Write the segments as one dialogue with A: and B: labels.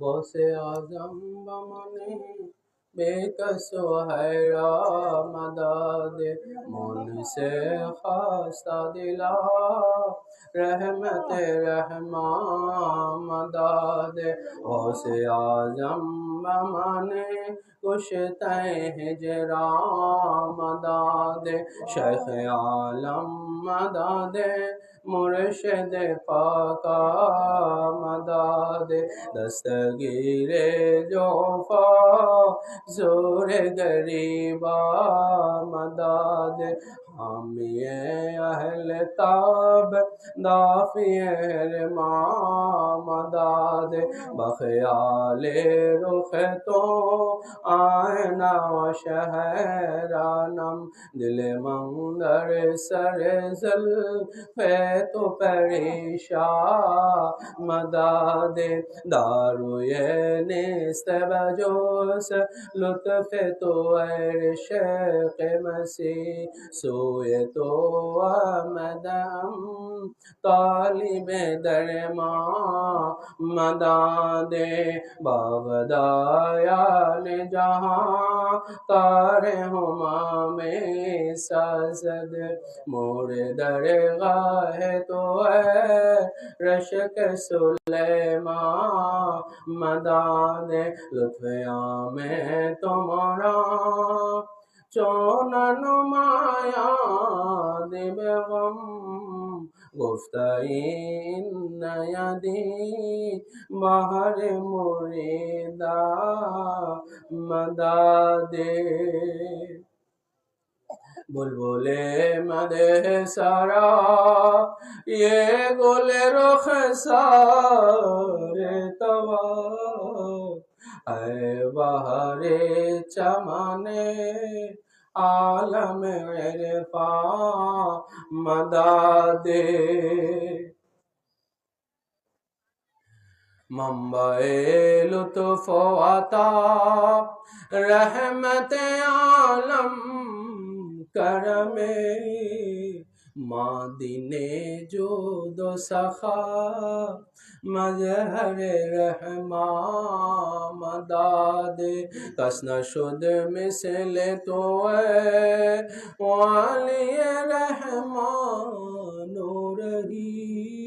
A: بس اعظم بمنے بے کس و حیرا مداد من سے خاصتا دلا، رحمت رحمہ مداد غوث اعظم ممانے کشتے ہجرام مداد شیخ عالم مداد مرشد پاکا مداد دستگیر جوفا، زور گریبا مداد حامی اہل دافی رمام داد بخیال رخ تو آئنا شہرانم، دل منگر سر زل تو پریشا مداد دارو نیست بجوس لطف تو اے شیخ مسیح، سو تو مدم طالب درما مدان دے باغدایال جہاں تار ہما میں سازد مور درگاہ تو ہے رشک سلیما مدان لطفیاں میں تمہارا চোনান মায়া দেবে গম গুফতাইন নয়াদি বাহারে মুরিদা মদাদে। বুলবুলে মদে সারা اے بہر چمنے عالم عرفا مداد ممبئے لطف و عطا رحمت عالم کرمے۔ مادینے جو دو سخا مظہر رحمان مداد کسن شد مثل تو اے والی رحمان نور ہی۔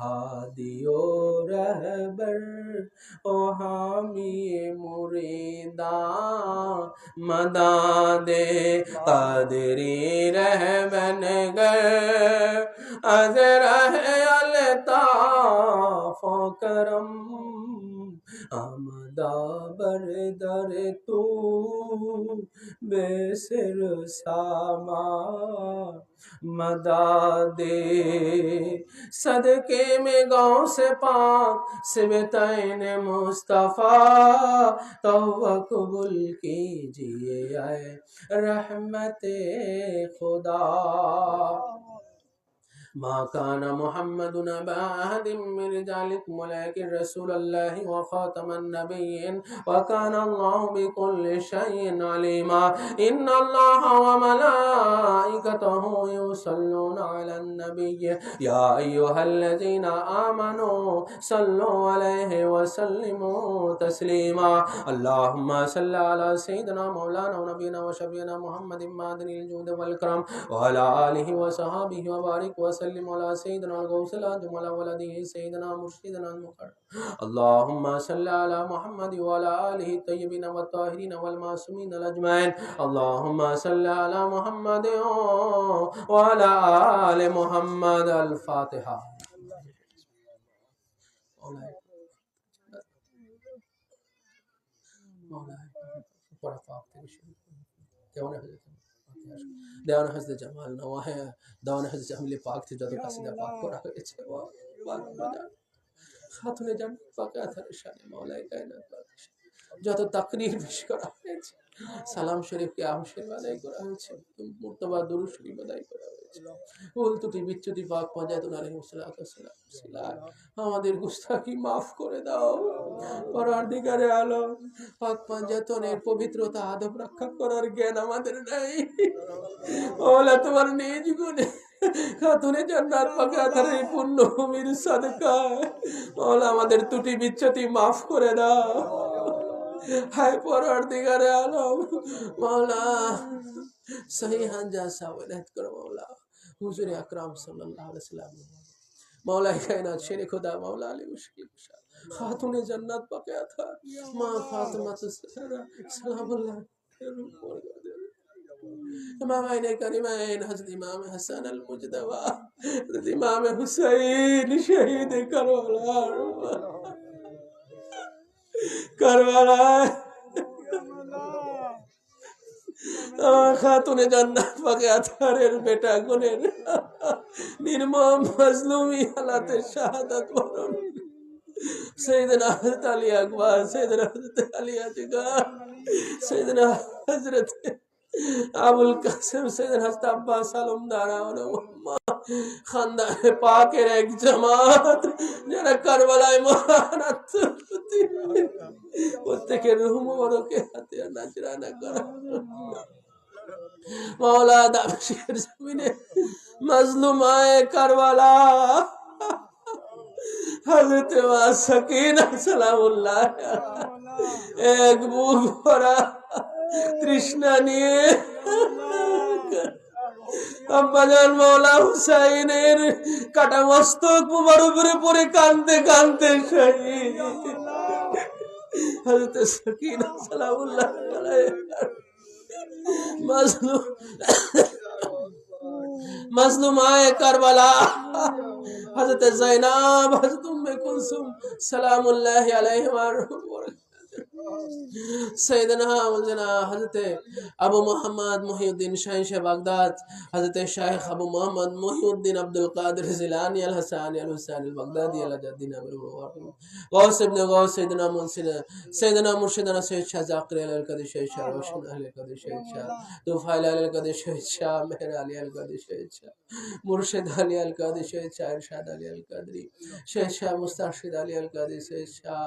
A: ہادی و رہبر، او حامی مریداں، مداد قادری رہبن گر۔ از الطاف و کرم، آمدہ بر در تو۔ بے سر ساما مداد صدقے میں گاؤں سے پاک سبتین مصطفیٰ توہ قبول کیجیے اے رحمت خدا۔ ما كان محمد أبا أحد من رجالكم، ولكن رسول الله وخاتم النبيين، وكان الله بكل شيء عليما. إن الله وملائكته يصلون على النبي. يا أيها الذين آمنوا صلوا عليه وسلموا تسليما. اللهم صل على سيدنا مولانا ونبينا وشفينا محمد مادن الجود والكرم وعلى آله وصحبه وبارك وسلم. وسلم على سيدنا الغوث الأعظم على ولده سيدنا مرشدنا المقرب اللهم صل على محمد وعلى آله الطيبين والطاهرين والمعصومين الأجمعين اللهم صل على محمد وعلى آل محمد الفاتحة مولاي পড়া পাক থেকে শুরু কেমন হয়েছে দেওয়ান হাজতে জামাল নওয়াহে, দেওয়ান হাজতে জামিলে পাক থেকে যত কাসিদা পাক করা হয়েছে খাতুনে জান পাকা আথার সাথে মাওলাই কায়নাত যত তাকরির পেশ করা হয়েছে সালাম শরীফকে আহসের আদায় করা হয়েছে মুর্তবা দুরু শরীফ আদায় করা হয়েছে। ভুল ত্রুটি, বিচ্যুতি পাক পঞ্চায়েত আলাইহিসসালাম আমাদের গুস্তাখি মাফ করে দাও। পরার্ধিকারে আলো পাক পঞ্চায়েতনের পবিত্রতা, আদব রক্ষা করার জ্ঞান আমাদের নাই। ওলা তোমার নিজ গুণে খাতুনে জান্নাত পাকে আধার এই পুণ্য ভূমির সাদকায় মাওলা আমাদের ত্রুটি বিচ্ছতি মাফ করে দাও। হায় পরার দিগারে আলম মাওলা সহি হাঞ্জা সাওয়ালাত করো মাওলা হুজুর আকরাম সাল্লাল্লাহু আলাইহি ওয়াসাল্লাম মাওলাই কায়নাত শেরে খোদা মাওলা আলী মুশকিল কুশা খাতুনে জান্নাত পাকে আথা মা ফাতেমা সাহরা সালামুল্লাহ ইমাম আইনে কারিমাইন হযরত ইমাম হাসান আল মুজদবা হযরত ইমাম হুসাইন শহীদ কারবালা কারবালায় আমার খাতুনে জান্নাত পাকে আথারের বেটা গুনের। নির্মম মজলুমি হালাতে শাহাদাত বরণ। সেদিনা হজরত আলী আকবর সেদিনা আলী আজিগা সেদিনা হজরত আবুল কাসেম সৈয়দ হাসত আব্বাস আলম দারা খানদান পাকের এক জামাত, যারা কারবালায় মহান প্রত্যেকের রুহ মোবারকে হাতে নাজরানা করা। মাওলা দামেশকের জমিনে মাজলুম আয়ে কারবালা। হযরত মা সাকিনা সালামুল্লাহ। এক বুক ভরা তৃষ্ণা নিয়ে। আব্বাজান মৌলা হুসাইনের কাটা মস্তক মুবার উপরে পরে কানতে কানতে শহীদ হযরত সাকিনা সালামুল্লাহ মাজলুম মাজলুম আয়ে কারবালা। হযরত জাইনাব, হযরত উম্মে কুলসুম সালামুল্লাহি আলাইহি ওয়া সৈয়দনা মৌলানা হযরত আবু মোহাম্মদ মহিউদ্দিন শাহ শাহ বাগদাদ হযরত শাইখ আবু মোহাম্মদ মহিউদ্দিন আব্দুল কাদের জিলানী আল হাসানি আল হুসাইন বাগদাদি আল জাদ্দিন আমর গাউস ইবনে গাউস সৈয়দনা মুনসির, সৈয়দনা মুর্শিদানা সৈয়দ শাহ জাকির আল কাদের সৈয়দ শাহ, রোশন আল কাদের সৈয়দ শাহ, তুফাইল আল কাদের সৈয়দ শাহ, মেহর আলী আল কাদের সৈয়দ শাহ, মুর্শিদ আলী আল কাদের সৈয়দ শাহ শাহ কাদের সৈয়দ শাহ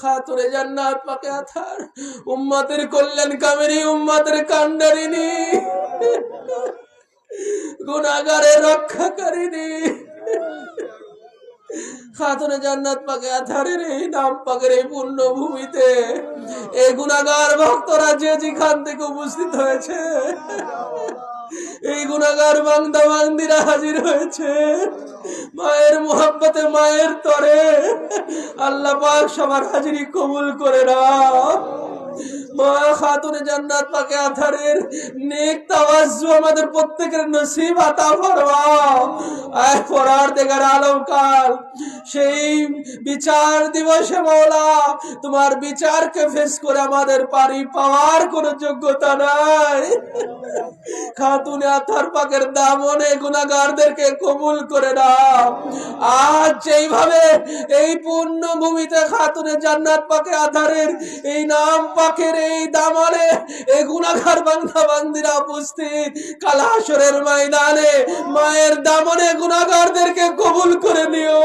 A: খাতুরে জান্নাত পাকে আথার উম্মাতের কল্যাণ কামেরি উম্মাতের কান্ডারিনী গুনাগারে রক্ষাকারিনী। খাতুনে জান্নাত পাকে আথারের এই নাম পাকের এই ভূমিতে এই গুনাগার ভক্তরা যে যেখান থেকে উপস্থিত হয়েছে, এই গুণাগার বান্দা বান্দিরা হাজির হয়েছে। মায়ের মায়ের তরে। আল্লাহ পাক সবার হাজিরি কবুল করে না মা খাতুনে জান্নাত পাকে আথারের নেক তাওয়াজ্জু আমাদের প্রত্যেকের নসিব আতা আয় পরার দেগার আলম কাল সেই বিচার দিবসে তোমার বিচারকে ফেস করে আমাদের পারি পাওয়ার কোনো যোগ্যতা নাই। আথার পাকের দামনে গুনাহগারদেরকে কবুল করে দাও আজ যেইভাবে এই পূর্ণ ভূমিতে খাতুনে জান্নাত পাকে আধারের এই নাম পাকের এই এই গুনাগার বান্ধা বান্দিরা উপস্থিত। কালাসরের ময়দানে মায়ের দামনে গুনাগারদেরকে কবুল করে নিও।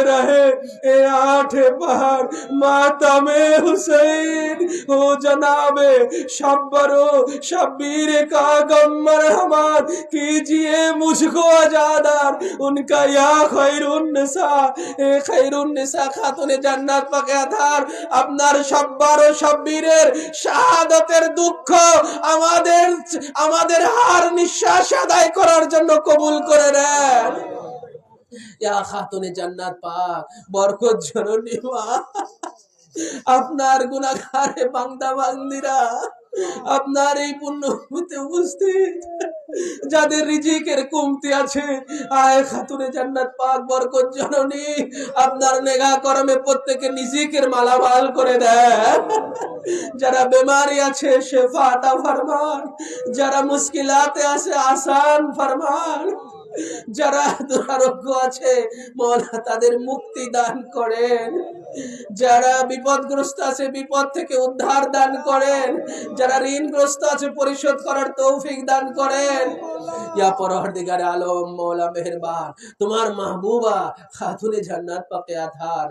A: रहे ए आठ बार मातमे हुसैन हो जनाबे शब्बरो शब्बीर का गम्मर हमार कीजिए मुझको आजादार उनका या खैरुन्निसा এ খৈরুন্নিসা খাতুনে জান্নাত পাকে আধার আপনার সব্বার ও সব্বীরের শাহাদতের দুঃখ আমাদের আমাদের হার নিঃশ্বাস আদায় করার জন্য কবুল করে নেন খাতুনে জান্নাত পাক, বরকত জননী মা। আপনার গুণাগারে বান্দা বান্দিরা, আপনার এই পুণ্যভূমিতে উপস্থিত, যাদের রিজিকের কমতি আছে, আয় খাতুনে জান্নাত পাক, বরকত জননী, আপনার নেগা করমে প্রত্যেকে নিজিকের মালামাল করে দেয়। যারা বেমারি আছে শেফাটা ফরমান, যারা মুশকিলাতে আছে, আসান ফরমান। যারা দুরারোগ্য আছে, মৌলা তাদের মুক্তি দান করেন। যারা বিপদগ্রস্ত আছে, বিপদ থেকে উদ্ধার দান করেন। যারা ঋণগ্রস্ত আছে, পরিশোধ করার তৌফিক দান করেন। ইয়া পরওয়ারদিগারে আলম, মৌলা তোমার মাহবুবা খাতুনে জান্নাত পাকে আধার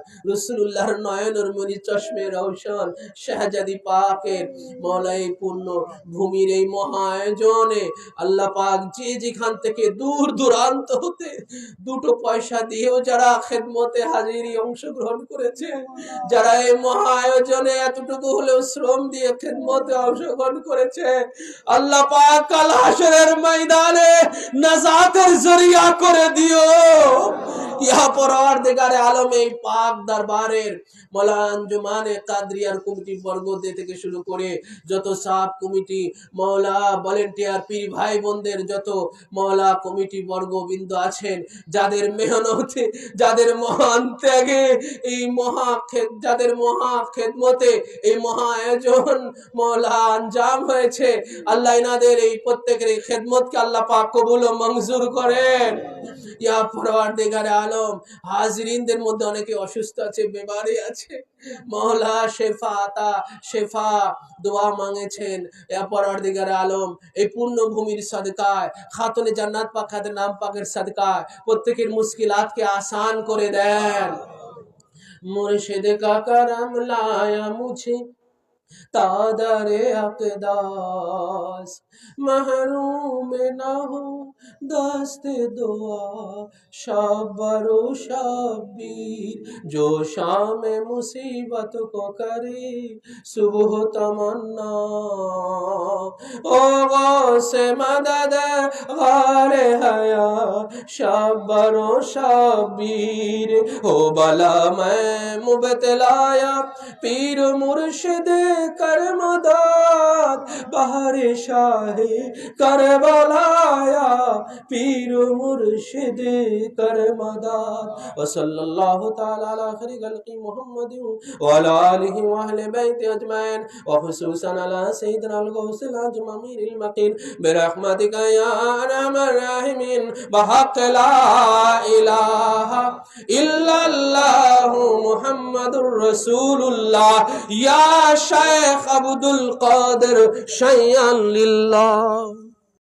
A: নয়নের মনি চশমে রওশন শাহজাদি পাকের মৌলা এই পূর্ণ ভূমির এই মহা আয়োজনে আল্লাহ পাক যে যেখান থেকে দূর দূর দূরান্ত হতে দুটো পয়সা দিয়েও যারা খেদমতে হাজিরি অংশগ্রহণ করেছে, যারা এই মহা আয়োজনে এতটুকু হলেও শ্রম দিয়ে খেদমতে অংশগ্রহণ করেছে, আল্লাহ পাক কাল হাসরের ময়দানে নাজাতের জরিয়া করে দিও। ইহা পরওয়ারদিগারে আলম এই পাক দরবারের মৌলা আঞ্জুমানে কাদরিয়ার কমিটি বর্গদের থেকে শুরু করে যত সাব কমিটি মৌলা ভলেন্টিয়ার পীর ভাই বোনদের যত মৌলা কমিটি বর্গবৃন্দ আছেন, যাদের মেহনতে, যাদের মহান ত্যাগে, এই মহা যাদের মহা খেদমতে, এই মহা আয়োজন মৌলা আঞ্জাম হয়েছে। আল্লাহ ইনাদের এই প্রত্যেকের এই খেদমতকে আল্লাহ পাক কবুল ও মঞ্জুর করেন। ইয়া পরওয়ারদিগারে আলম, হাজিরিনদের মধ্যে অনেকে অসুস্থ আছে, বেমারি আছে। মহলা শেফা, তা শেফা দোয়া মাঙেছেন। পরাধিকার আলম, এই পূর্ণভূমির সদকায়, খাতুনে জান্নাত পাক নাম পাখের সদকায়, প্রত্যেকের মুশকিলাতকে আসান করে দেন। মুর্শিদ কাকার লায়া মুছি मुझे तादरे अकदास महरूम ना हो दस्ते दुआ शब्बरो शब्बीर जो शाम मुसीबत को करे सुबह तमन्ना ओ से मदद गारे हया शब्बरो शब्बीर हो बला मैं मुबतलाया पीर मुर्शिद কার মদত বাহারে শাহে কারবালায়া পীর মুর্শিদ কার মদত وصلى الله تعالى على خير خلق محمد وعلى آله وأهل بيت أجمعين وخصوصا على سيدنا الغوث العظم أمير المقين برحمتك يا أرحم الراحمين بحق لا إله إلا الله محمد رسول الله يا شيخ শেখ আব্দুল কাদের শাইয়ান লিল্লাহ।